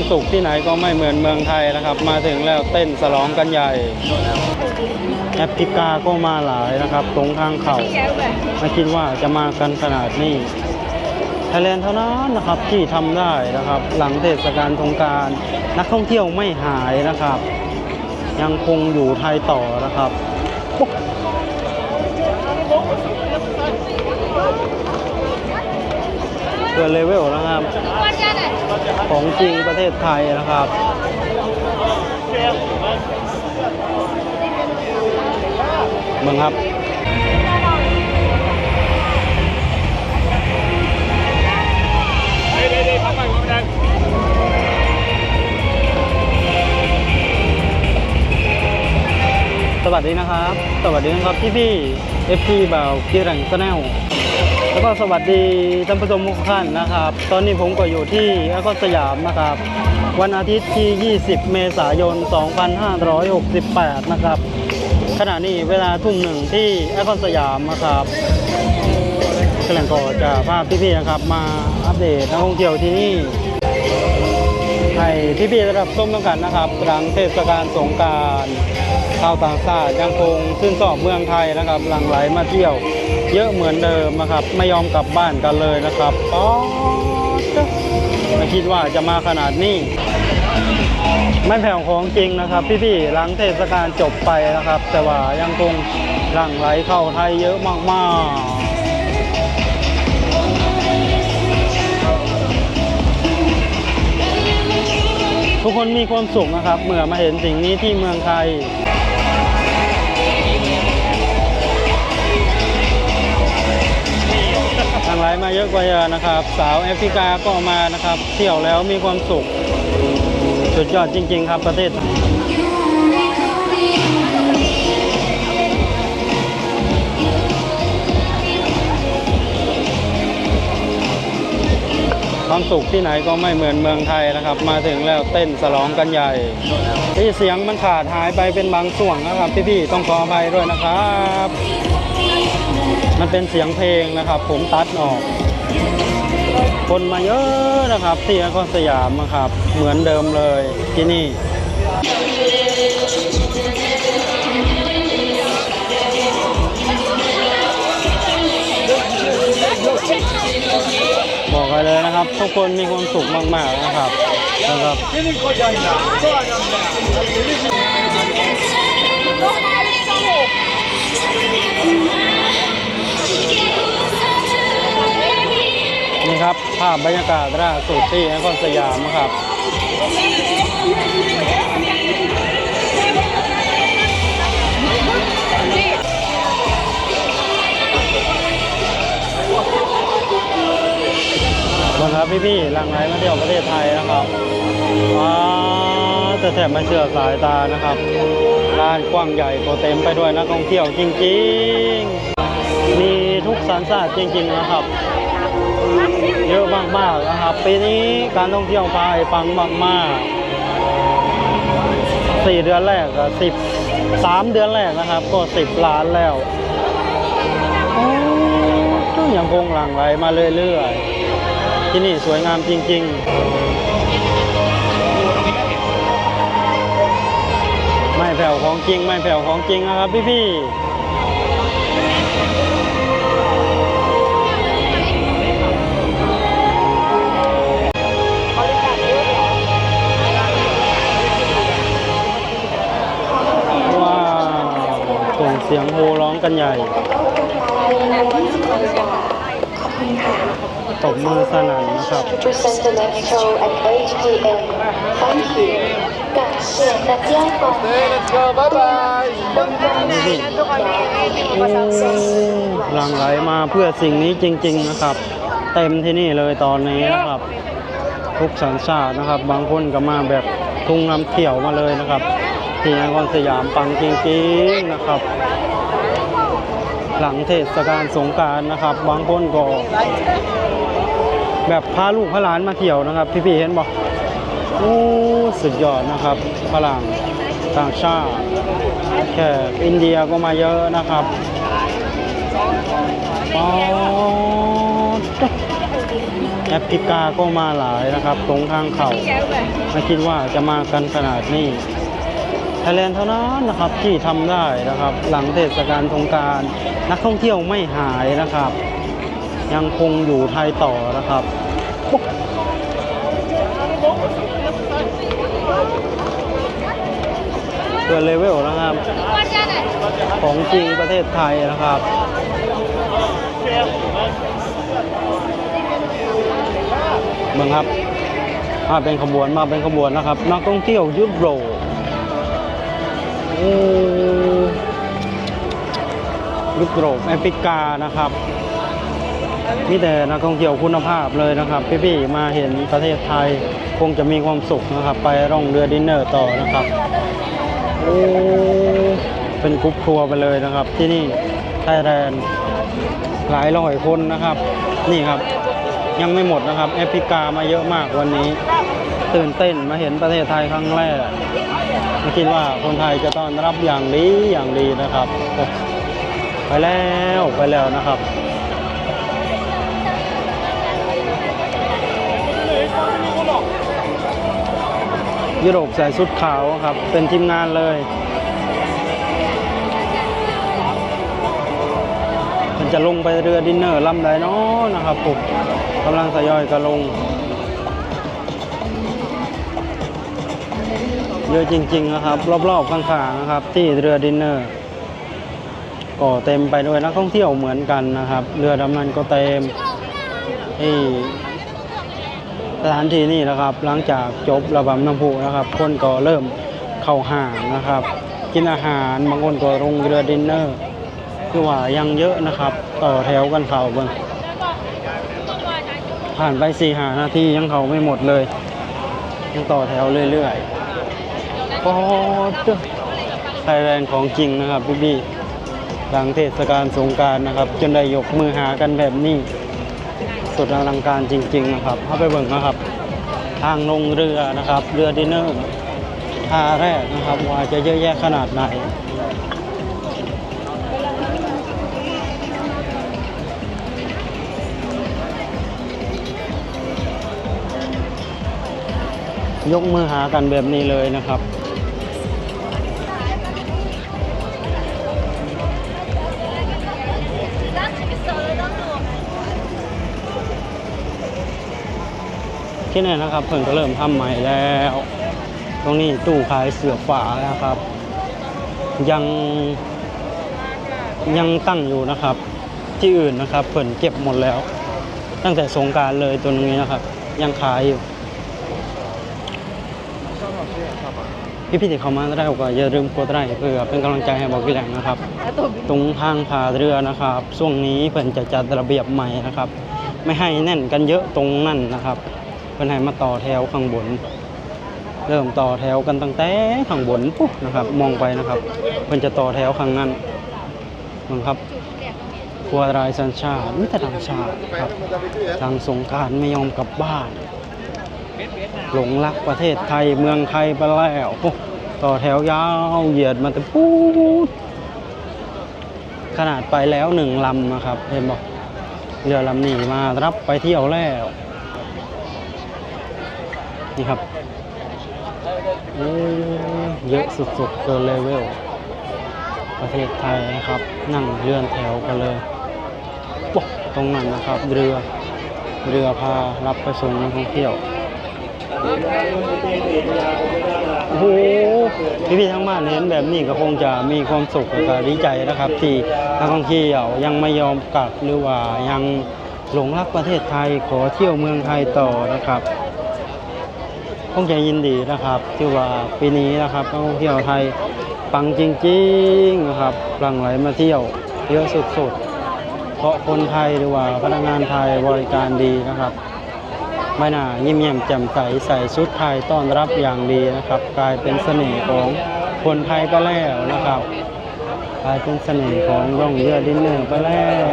ความสุขที่ไหนก็ไม่เหมือนเมืองไทยนะครับ มาถึงแล้วเต้นสลองกันใหญ่แอฟริกาก็มาหลายนะครับ ตรงทางเขาไม่คิดว่าจะมากันขนาดนี้ไทยแลนด์เท่านั้นนะครับที่ทำได้นะครับ หลังเทศกาลสงการนักท่องเที่ยวไม่หายนะครับ ยังคงอยู่ไทยต่อนะครับ กินเลเวลนะครับ ของจริงประเทศไทยนะครับเมืองครับสวัสดีนะครับ สวัสดีนะครับพี่พี่เอฟพีบ่าวกีรังสแนล แล้วก็สวัสดีท่านผู้ชมทุกท่านนะครับ ตอนนี้ผมก็อยู่ที่แอคอนสยามนะครับ วันอาทิตย์ที่ 20 เมษายน 2568 นะครับ ขณะนี้เวลาทุ่มหนึ่งที่แอคอนสยามนะครับกำลังก็จะพาพี่ๆนะครับมาอัปเดตนักท่องเที่ยวที่นี่ให้พี่ๆได้รับชมต้องกันนะครับ หลังเทศกาลสงกราร ชาวต่างชาติยังคงชื่นชอบเมืองไทยนะครับหลั่งไหลมาเที่ยว เยอะเหมือนเดิมนะครับ ไม่ยอมกลับบ้านกันเลยนะครับป๊อไม่คิดว่าจะมาขนาดนี้ไม่แผ่วของจริงนะครับ พี่ๆหลังเทศกาลจบไปนะครับ แต่ว่ายังคงหลั่งไหลเข้าไทยเยอะมากๆทุกคนมีความสุขนะครับ เมื่อมาเห็นสิ่งนี้ที่เมืองไทย ทางไลน์มาเยอะกว่าเยอะนะครับ สาวแอฟริกาก็มานะครับ เที่ยวแล้วมีความสุข สุดยอดจริง ๆ ครับประเทศความสุขที่ไหนก็ไม่เหมือนเมืองไทยนะครับ มาถึงแล้วเต้นสลองกันใหญ่ที่เสียงมันขาดหายไปเป็นบางส่วนนะครับพี่ๆต้องขออภัยด้วยนะครับ มันเป็นเสียงเพลงนะครับ ผมตัดออก คนมาเยอะนะครับที่นครสยามนะครับ เหมือนเดิมเลยที่นี่บอกกันเลยนะครับ ทุกคนมีความสุขมาก ๆ นะครับนะครับ นี่ครับ ภาพบรรยากาศล่าสุดที่นครสยามนะครับบนครับพี่ๆหลังไหลมาเที่ยวประเทศไทยนะครับว้าแต่แถบม่เชื่อสายตานะครับลานกว้างใหญ่ก็เต็มไปด้วยนักท่องเที่ยวจริงๆ มีทุกสัญชาติจริงๆนะครับ เยอะมากๆนะครับ ปีนี้การท่องเที่ยวไทยปังมากๆสี่เดือนแรกสิบสามเดือนแรกนะครับ ก็สิบล้านแล้วก็ยังคงหลั่งไหลมาเรื่อยๆ ที่นี่สวยงามจริง ๆ ไม่แผ่วของจริง ไม่แผ่วของจริงนะครับพี่ๆ เสียงโฮร้องกันใหญ่ตบมือสนั่นนะครับหลังไหลมาเพื่อสิ่งนี้จริง ๆนะครับ เต็มที่นี่เลยตอนนี้นะครับ ทุกสัญชาตินะครับ บางคนก็มาแบบทุ่งน้ำเขียวมาเลยนะครับ ที่นครสยามปังจริงๆนะครับ หลังเทศกาลสงการนะครับบางคนก็แบบพาลูกพาหลานมาเที่ยวนะครับ พี่ๆเห็นบอกโอ้สุดยอดนะครับฝรั่งต่างชาติแขกอินเดียก็มาเยอะนะครับป๊อแอฟริกาก็มาหลายนะครับ ตรงทางเขาไม่คิดว่าจะมากันขนาดนี้ ไทยแลนด์เท่านั้นนะครับที่ทำได้นะครับ หลังเทศกาลสงการนักท่องเที่ยวไม่หายนะครับ ยังคงอยู่ไทยต่อนะครับเกินเลเวลนะครับ ของจริงประเทศไทยนะครับเมืองครับมาเป็นขบวนมาเป็นขบวนนะครับ นักท่องเที่ยวยุโรป โอ้ยุโรปแอฟริกานะครับมีแต่นักท่องเที่ยวคุณภาพเลยนะครับ พี่ๆมาเห็นประเทศไทยคงจะมีความสุขนะครับ ไปร่องเรือดินเนอร์ต่อนะครับโอ้เป็นกรุ๊ปทัวร์ไปเลยนะครับ ที่นี่ไทยแลนด์หลายร้อยคนนะครับ นี่ครับยังไม่หมดนะครับแอฟริกามาเยอะมากวันนี้ ตื่นเต้นมาเห็นประเทศไทยครั้งแรก คิดว่าคนไทยจะต้อนรับอย่างดีอย่างดีนะครับ ไปแล้วไปแล้วนะครับยุโรปใส่ชุดขาวครับ เป็นทีมงานเลย มันจะลงไปเรือดินเนอร์ลำใดเนาะนะครับผมกำลังทยอยกันลง เยอะจริงๆนะครับ รอบๆข้างๆนะครับ ที่เรือดินเนอร์ก็เต็มไปด้วยนักท่องเที่ยวเหมือนกันนะครับ เรือดำน้ำก็เต็มที่สถานที่นี่นะครับ หลังจากจบระบำน้ำพุนะครับ คนก็เริ่มเข้าห่างนะครับ กินอาหารบางคนก็ลงเรือดินเนอร์คือว่ายังเยอะนะครับ ต่อแถวกันเข่าเบิ่งผ่านไปสี่หานาทียังเขาไม่หมดเลย ยังต่อแถวเรื่อยๆ ก็ไทยแลนด์ของจริงนะครับพี่บีหลังเทศกาลสงการนะครับ จนได้ยกมือหากันแบบนี้ สุดอลังการจริง ๆ นะครับเข้าไปเบิ่งนะครับ ทางลงเรือนะครับ เรือดินเนอร์ท่าแรกนะครับ ว่าจะเยอะแยะขนาดไหนยกมือหากันแบบนี้เลยนะครับ ที่นี่นะครับเพิ่นก็เริ่มทำใหม่แล้ว ตรงนี้ตู้ขายเสือฝานะครับ ยังยังตั้งอยู่นะครับ ที่อื่นนะครับเพิ่นเก็บหมดแล้ว ตั้งแต่สงการเลยตัวนี้นะครับ ยังขายอยู่พี่พี่ๆที่เข้ามาได้ก็อย่าลืมกดไลค์เพื่อเป็นกำลังใจให้บอกพี่แหลงนะครับ ตรงทางพาเรือนะครับช่วงนี้เพิ่นจะจัดระเบียบใหม่นะครับ ไม่ให้แน่นกันเยอะตรงนั่นนะครับ เพิ่นให้มาต่อแถวข้างบน เริ่มต่อแถวกันตั้งแต่ข้างบนปุ๊บนะครับ มองไปนะครับเพิ่นจะต่อแถวข้างนั้นนะครับครัวรายสัญชาติมิตรต่างชาติครับทางสงการไม่ยอมกลับบ้าน หลงรักประเทศไทยเมืองไทยไปแล้วต่อแถวยาวเหยียดมาแต่ปูดขนาดไปแล้วหนึ่งลำนะครับเห็นบอกเรือลำนี้มารับไปเที่ยวแล้ว นี่ครับโอ้เยอะสุดๆเกินเลเวล ประเทศไทยนะครับ นั่งเลื่อนแถวกันเลยโอ้ตรงนั้นนะครับ เรือ เรือพารับไปส่งนักท่องเที่ยว โอ้โหพี่พี่ๆทั้งบ้านเห็นแบบนี้ก็คงจะมีความสุขและก็ดีใจนะครับ ที่นักท่องเที่ยวยังไม่ยอมกลับหรือว่ายังหลงรักประเทศไทยขอเที่ยวเมืองไทยต่อนะครับ คงจะยินดีนะครับที่ว่าปีนี้นะครับนักท่องเที่ยวไทยปังจริงๆนะครับหลั่งไหลมาเที่ยวเยอะสุดๆ เพราะคนไทยหรือว่าพนักงานไทยบริการดีนะครับใบหน้ายิ้มแย้มแจ่มใสใส่ชุดไทยต้อนรับอย่างดีนะครับ กลายเป็นเสน่ห์ของคนไทยไปแล้วนะครับกลายเป็นเสน่ห์ของร่องเรือดินเนอร์ไปแล้ว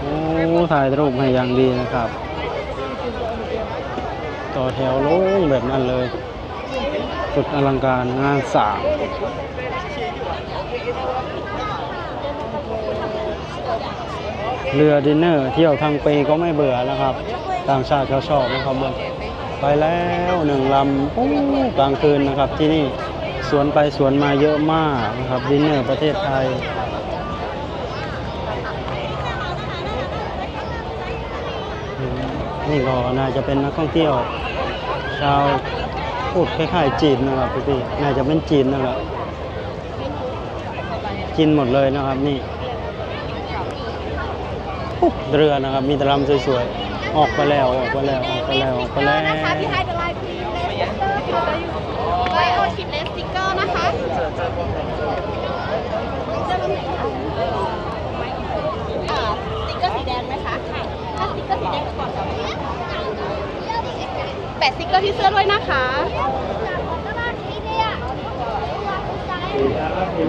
โอ้ ถ่ายรูปให้อย่างดีนะครับ ต่อแถวลงแบบนั้นเลย สุดอลังการงานสางเรือดินเนอร์เที่ยวทางปีก็ไม่เบื่อนะครับ ต่างชาติเขาชอบนะครับผมไปแล้วหนึ่งลำโอ้กลางคืนนะครับที่นี่สวนไปสวนมาเยอะมากนะครับดินเนอร์ประเทศไทย อืม นี่ก็น่าจะเป็นนักท่องเที่ยว ชาวพูดคล้ายๆจีนนะครับพี่พี่ๆน่าจะเป็นจีนนั่นแหละจีนหมดเลยนะครับนี่อุ๊ยเรือนะครับ มีต่ลำสวยๆ ออกไปแล้วออกไปแล้วออกไปแล้วออกไปแล้วนะคะพี่ไฮเดอร์ไลน์พีเลสเตอร์ค่ะไลโอชิปเลสติกเกอร์นะคะอ่าสติกเกอร์สีแดงไหมคะถ้าสติกเกอร์สีแดงก่อน แปะสติกเกอร์ที่เสื้อด้วยนะคะ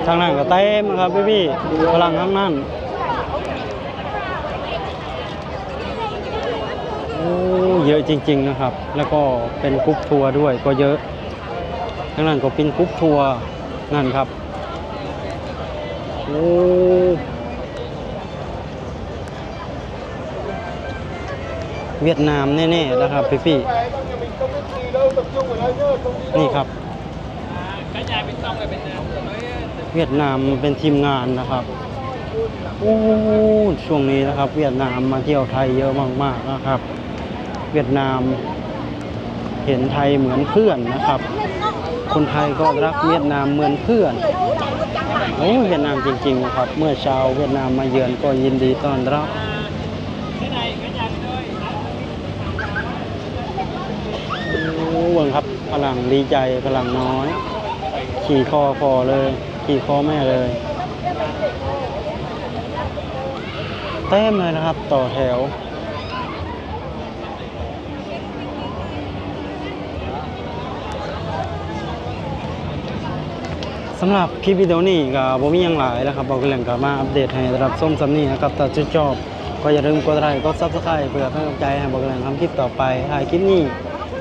ทางนั้นก็เต็มครับพี่พี่ๆฝรั่งทั้งนั้นโอ้เยอะจริง ๆนะครับ แล้วก็เป็นกรุ๊ปทัวร์ด้วยก็เยอะทางนั้นก็เป็นกรุ๊ปทัวร์นั่นครับโอ้เวียดนามแน่ๆนะครับพี่พี่ นี่ครับเวียดนามเป็นทีมงานนะครับโอ้ช่วงนี้นะครับ เวียดนามมาเที่ยวไทยเยอะมากๆนะครับ เวียดนามเห็นไทยเหมือนเพื่อนนะครับ คนไทยก็รักเวียดนามเหมือนเพื่อนโอ้เวียดนามจริงๆนะครับ เมื่อชาวเวียดนามมาเยือนก็ยินดีต้อนรับโอ้เบิ่ พลังดีใจพลังน้อย ขี่คอพอเลย ขี่คอแม่เลยเต็มเลยนะครับ ต่อแถว สำหรับคลิปวิดีโอนี้ก็บ่มียังหลายแล้วครับบอกกันเรื่งก็มาอัปเดตให้รับชมสำนีนะครับถ้าชื่นชอบก็อย่าลืมกดไลค์กด Subscribe เพื่อเป็นกำลังใจให้บอกกันเรื่งทำคลิปต่อไปท้ายคลิปนี้